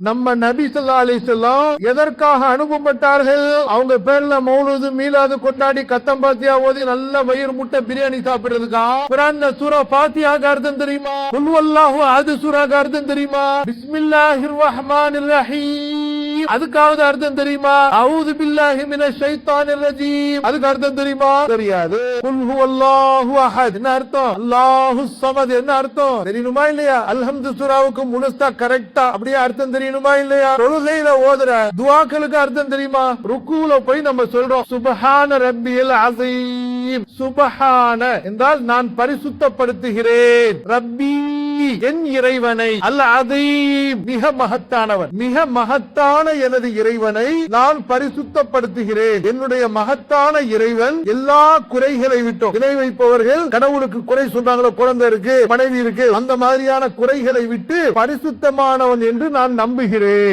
நம்ம நபி சொல்லா அலிசல்லாம் எதற்காக அனுப்பப்பட்டார்கள்? அவங்க பேர்ல மௌனது மீளாது கொண்டாடி கத்தம் பாத்தியா ஓதி நல்ல வயிறு முட்டை பிரியாணி சாப்பிடுறதுக்கா? குரான்ல சூரா ஃபாத்திஹாக்கு அர்த்தம் தெரியுமா? குல் அது சூராக்கு அர்த்தம் தெரியுமா? பிஸ்மில்லாஹிர் ரஹ்மான் ரஹீம். அதுக்காவது அர்த்தம் தெரியுமா? அவுது பில்லாஹி மின ஷைத்தானிர் ரஜீம். அதுக்கு அர்த்தம் தெரியுமா? தெரியாது. குல் ஹுவல்லாஹு அஹத். என்ன அர்த்தம்? அல்லாஹு ஸமத் என்ன அர்த்தம்? தெரியணுமா இல்லையா? அல்ஹம்து சூராவுக்கு முழுசா கரெக்டா அப்படியே அர்த்தம் தெரியணுமா இல்லையா? தொழுகையில ஓதுற துஆக்களுக்கு அர்த்தம் தெரியுமா? ருக்குல போய் நம்ம சொல்றோம் சுபஹான ரப்பியல் அஸீம். சுபஹான என்றால் நான் பரிசுத்தப்படுத்துகிறேன். ரப்பி என் இறைவனை. அல்ல அதை மிக மகத்தானவன். மிக மகத்தான எனது இறைவனை நான் பரிசுத்தப்படுத்துகிறேன். என்னுடைய மகத்தான இறைவன் எல்லா குறைகளை விட்டும். இணை வைப்பவர்கள் கடவுளுக்கு குறை சொல்றாங்களோ குழந்தை இருக்கு மனைவி இருக்கு அந்த மாதிரியான குறைகளை விட்டு பரிசுத்தமானவன் என்று நான் நம்புகிறேன்.